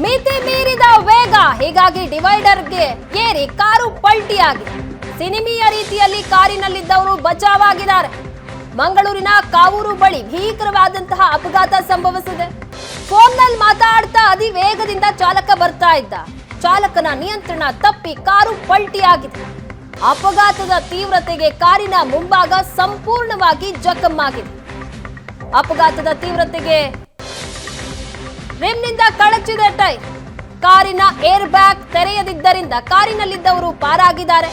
ಮಿತಿ ಮೀರಿದ ವೇಗ ಹೀಗಾಗಿ ಡಿವೈಡರ್ಗೆ ಏರಿ ಕಾರು ಪಲ್ಟಿಯಾಗಿದೆ. ಸಿನಿಮೀಯ ರೀತಿಯಲ್ಲಿ ಕಾರಿನಲ್ಲಿದ್ದವರು ಬಚಾವಾಗಿದ್ದಾರೆ. ಮಂಗಳೂರಿನ ಕಾವೂರು ಬಳಿ ಭೀಕರವಾದಂತಹ ಅಪಘಾತ ಸಂಭವಿಸಿದೆ. ಫೋನ್ನಲ್ಲಿ ಮಾತಾಡ್ತಾ ಅತಿ ವೇಗದಿಂದ ಚಾಲಕ ಬರ್ತಾ ಇದ್ದ. ಚಾಲಕನ ನಿಯಂತ್ರಣ ತಪ್ಪಿ ಕಾರು ಪಲ್ಟಿಯಾಗಿದೆ. ಅಪಘಾತದ ತೀವ್ರತೆಗೆ ಕಾರಿನ ಮುಂಭಾಗ ಸಂಪೂರ್ಣವಾಗಿ ಜಖಮ್ಮಾಗಿದೆ ಅಪಘಾತದ ತೀವ್ರತೆಗೆ ರಿಮ್ನಿಂದ ಕಳಚಿದೆ ಟೈ. ಕಾರಿನ ಏರ್ ಬ್ಯಾಗ್ ತೆರೆಯದಿದ್ದರಿಂದ ಕಾರಿನಲ್ಲಿದ್ದವರು ಪಾರಾಗಿದ್ದಾರೆ.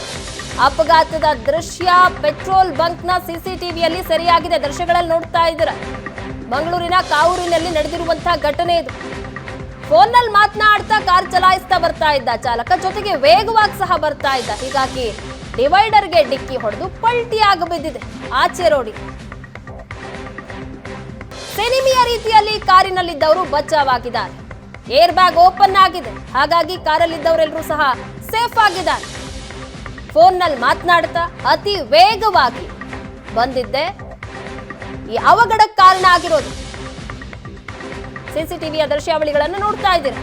ಅಪಘಾತದ ದೃಶ್ಯ ಪೆಟ್ರೋಲ್ ಬಂಕ್ನ ಸಿಸಿಟಿವಿಯಲ್ಲಿ ಸರಿಯಾಗಿದೆ. ದೃಶ್ಯಗಳಲ್ಲಿ ನೋಡ್ತಾ ಇದ್ದೀರ? ಮಂಗಳೂರಿನ ಕಾವೂರಿನಲ್ಲಿ ನಡೆದಿರುವಂತಹ ಘಟನೆ ಇದು. ಫೋನ್ನಲ್ಲಿ ಮಾತನಾಡ್ತಾ ಕಾರ್ ಚಲಾಯಿಸ್ತಾ ಬರ್ತಾ ಇದ್ದ. ಚಾಲಕ ಜೊತೆಗೆ ವೇಗವಾಗಿ ಸಹ ಬರ್ತಾ ಇದ್ದ. ಹೀಗಾಗಿ ಡಿವೈಡರ್ಗೆ ಡಿಕ್ಕಿ ಹೊಡೆದು ಪಲ್ಟಿಯಾಗಿ ಬಿದ್ದಿದೆ. ಆಚೆ ರೋಡಿಗೆ ಸಿನಿಮಿಯ ರೀತಿಯಲ್ಲಿ ಕಾರಿನಲ್ಲಿದ್ದವರು ಬಚಾವಾಗಿದ್ದಾರೆ. ಏರ್ ಬ್ಯಾಗ್ ಓಪನ್ ಆಗಿದೆ. ಹಾಗಾಗಿ ಕಾರಲ್ಲಿದ್ದವರೆಲ್ಲರೂ ಸಹ ಸೇಫ್ ಆಗಿದ್ದಾರೆ. ಫೋನ್ನಲ್ಲಿ ಮಾತನಾಡ್ತಾ ಅತಿ ವೇಗವಾಗಿ ಬಂದಿದ್ದೆ. ಈ ಅವಘಡಕ್ಕೆ ಕಾರಣ ಆಗಿರೋದು. ಸಿಸಿಟಿವಿಯ ದೃಶ್ಯಾವಳಿಗಳನ್ನು ನೋಡ್ತಾ ಇದ್ದೀರಾ?